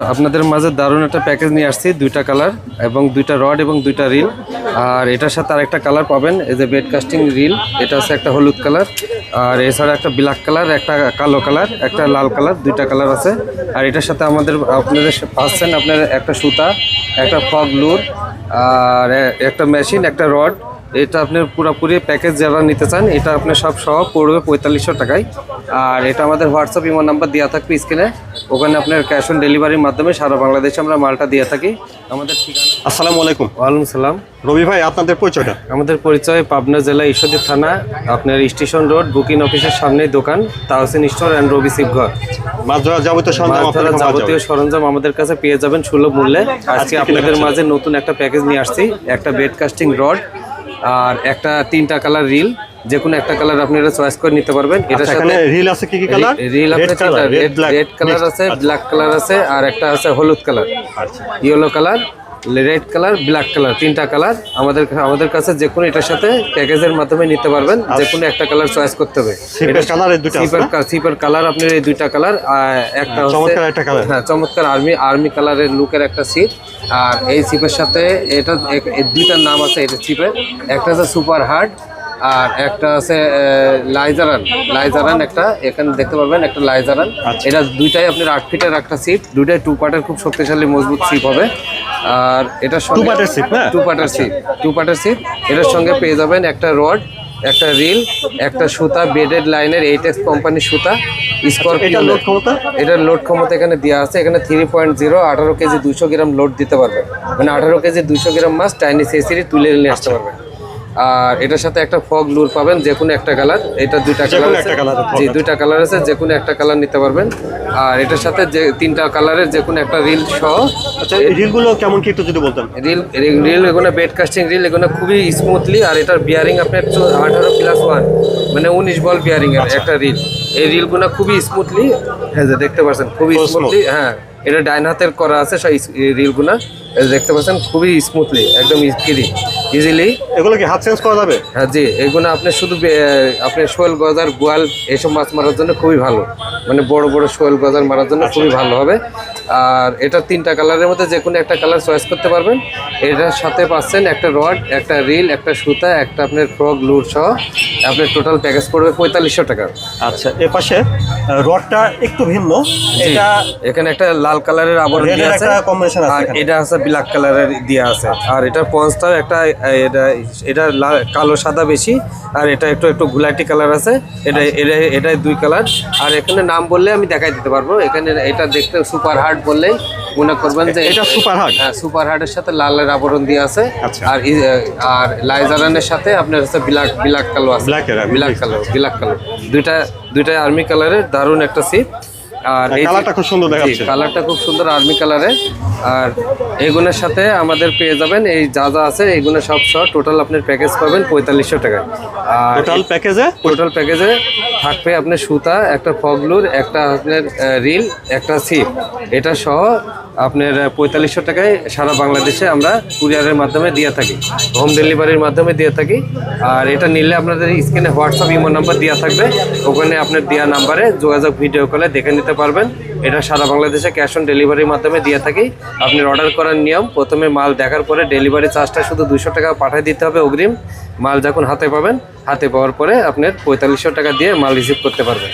আপনাদের মাঝে দারুণ একটা প্যাকেজ নিয়ে আসছি, দুইটা কালার এবং দুইটা রড এবং দুইটা রিল আর এটার সাথে আরেকটা কালার পাবেন, এই যে বেড কাস্টিং রিল এটা আছে একটা হলুদ কালার আর এছাড়া একটা ব্ল্যাক কালার একটা কালো কালার একটা লাল কালার দুইটা কালার আছে। আর এটার সাথে আমাদের, আপনাদের পাচ্ছেন আপনার একটা সুতা, একটা ফগ লুর আর একটা মেশিন একটা রড এটা আপনার পুরোপুরি প্যাকেজ যারা নিতে চান এটা আপনার সব সহ পড়বে পঁয়তাল্লিশশো টাকায়। আর এটা আমাদের হোয়াটসঅ্যাপ ইমো নাম্বার দেওয়া থাকবে স্ক্রিনে ওখানে আপনার ক্যাশ অন ডেলিভারির মাধ্যমে সারা বাংলাদেশে আমরা মালটা দিয়ে থাকি। আমাদের ঠিকানা আসসালামু আলাইকুম। ওয়ালাইকুম সালাম। রবি ভাই আপনাদের পরিচয়টা? আমাদের পরিচয় পাবনা জেলা ঈশ্বরদী থানা আপনার স্টেশন রোড বুকিং অফিসের সামনেই দোকান তাহসিন স্টোর অ্যান্ড রবি মাছ ধরা যাবতীয় সরঞ্জাম যাবতীয় সরঞ্জাম আমাদের কাছে পেয়ে যাবেন সুলভ মূল্যে। আজকে আপনাদের মাঝে নতুন একটা প্যাকেজ নিয়ে আসছি একটা বেড কাস্টিং রড আর একটা তিনটা কালার রিল যে কোনো একটা কালার আপনারা চয়েস করে নিতে পারবেন। এটার আচ্ছা, সাথে রিল আছে কি কি কালার? রিল আছে রেড কালার আছে ব্ল্যাক কালার আছে আর একটা আছে হলুদ কালার। আচ্ছা। Yellow colour red colour black colour তিনটা কালার। আমাদের আমাদের কাছে যে কোনো এটার সাথে প্যাকেজের মাধ্যমে নিতে পারবেন। যে কোনো একটা কালার চয়েস করতে হবে। সিপের কালার আপনার এই দুইটা কালার একটা চমৎকার একটা কালার হ্যাঁ চমৎকার আর্মি আর্মি কালারের লুকের একটা সিট আর এই সিপের সাথে এটা দুইটার নাম আছে এটা সিপের একটা আছে সুপার হার্ড আর একটা আছে লাইজারান। লাইজারান একটা এখানে দেখতে পারবেন একটা লাইজারান। আচ্ছা। এটা দুইটাই আপনার আট ফিটের একটা সিপ দুইটাই টু পার্টের খুব শক্তিশালী মজবুত সিপ হবে। আর এটার সঙ্গে Two part এর টু পার্টের সিপ টু পার্টের সিপ এটার সঙ্গে পেয়ে যাবেন একটা রড একটা রিল একটা সুতা বেডেড লাইনের এইটেক্স কোম্পানির সুতা স্করপিও লোড ক্ষমতা? এটার লোড ক্ষমতা এখানে দেওয়া আছে। এখানে থ্রি পয়েন্ট জিরো আঠারো কেজি দুশো গ্রাম লোড দিতে পারবে। মানে আঠারো কেজি দুশো গ্রাম মাছ চাইনিজ এসিরি তুলে নিয়ে আসতে পারবে। আর এটার সাথে একটা ফগ লুর পাবেন যে কোনো একটা কালার। এটা দুইটা কালার আছে। জি দুইটা কালার আছে যে কোনো একটা কালার নিতে পারবেন। আর এটার সাথে যে তিনটা কালারের যে কোনো একটা রিল সহ আচ্ছা এই রিলগুলো কেমন কি একটু যদি বলতেন? রিল রিল এগুলো বেড কাস্টিং রিল এগুলো খুবই স্মুথলি আর এটার বিয়ারিং আপনার আঠারো প্লাস ওয়ান মানে উনিশ বল বিয়ারিং এর একটা রিল। এই রিলগুলো খুবই স্মুথলি হ্যাঁ যে দেখতে পাচ্ছেন খুবই স্মুথলি হ্যাঁ এটা ডাইন হাতের করা আছে সেই রিলগুলো দেখতে পাচ্ছেন খুবই স্মুথলি একদম ফ্রি ইজিলি। এগুলো কি হাত চেঞ্জ করা যাবে? হ্যাঁ জি এগুলো আপনি শুধু আপনি শোয়েল গজার গোয়াল এইসব মাছ মারার জন্য খুবই ভালো। মানে বড় বড় শোয়েল গজার মারার জন্য খুবই ভালো হবে। আর এটা তিনটা কালারের মধ্যে যে কোনো একটা কালার চয়েস করতে পারবেন। এটার সাথে পাচ্ছেন একটা রড একটা রিল একটা সুতা একটা আপনার ফ্রক লুর সহ। আপনার টোটাল প্যাকেজ পড়বে পঁয়তাল্লিশশো টাকা। আচ্ছা এ পাশে রডটা একটু ভিন্ন। এটা এখানে একটা লাল কালারের আবরণ দিয়ে আছে। আর এটা আছে ব্ল্যাক কালারের দিয়ে আছে। আর এটার পঞ্চটাও একটা এটা এটা কালো সাদা বেশি আর এটা একটু একটু গুলাটি কালার আছে। এটা এটা এটাই দুই কালার। আর এখানে নাম বললে আমি দেখাই দিতে পারব। এখানে এটা দেখতে সুপার হার্ড বললেই মনে করবেন যে এটা সুপার হার্ড হ্যাঁ সুপার হার্ডের সাথে লালের আবরণ দিয়ে আছে। আচ্ছা। আর আর লাইজারানের সাথে আপনার হচ্ছে ব্ল্যাক ব্ল্যাক কালো আছে। ব্ল্যাক কালো ব্ল্যাক কালো। দুইটা দুইটাই আর্মি কালারের দারুণ একটা সিপ আর এই কালারটা খুব সুন্দর দেখাচ্ছে। কালারটা খুব সুন্দর আর্মি কালারে আর এগুনের সাথে আমাদের পেয়ে যাবেন এই যা যা আছে এগুলো সব সহ টোটাল আপনার প্যাকেজ পাবেন পঁয়তাল্লিশশো টাকায় আর টোটাল প্যাকেজে টোটাল প্যাকেজে থাকবে আপনার সুতা একটা ফগলুর একটা আপনার রিল একটা সিপ। এটা সহ আপনার পঁয়তাল্লিশশো টাকায় সারা বাংলাদেশে আমরা কুরিয়ারের মাধ্যমে দিয়ে থাকি। হোম ডেলিভারির মাধ্যমে দিয়ে থাকি। আর এটা নিলে আপনাদের স্ক্রিনে হোয়াটসঅ্যাপ, ইমো নাম্বার দেওয়া থাকবে। ওখানে আপনার দেওয়া নাম্বারে যোগাযোগ, ভিডিও কলে দেখে নিতে পারবেন। এটা সারা বাংলাদেশে ক্যাশ অন ডেলিভারির মাধ্যমে দিয়ে থাকি। আপনি অর্ডার করার নিয়ম, প্রথমে মাল দেখার পরে ডেলিভারি চার্জটা শুধু দুশো টাকা পাঠিয়ে দিতে হবে অগ্রিম। মাল যখন হাতে পাবেন, হাতে পাওয়ার পরে আপনার পঁয়তাল্লিশশো টাকা দিয়ে মাল রিসিভ করতে পারবেন।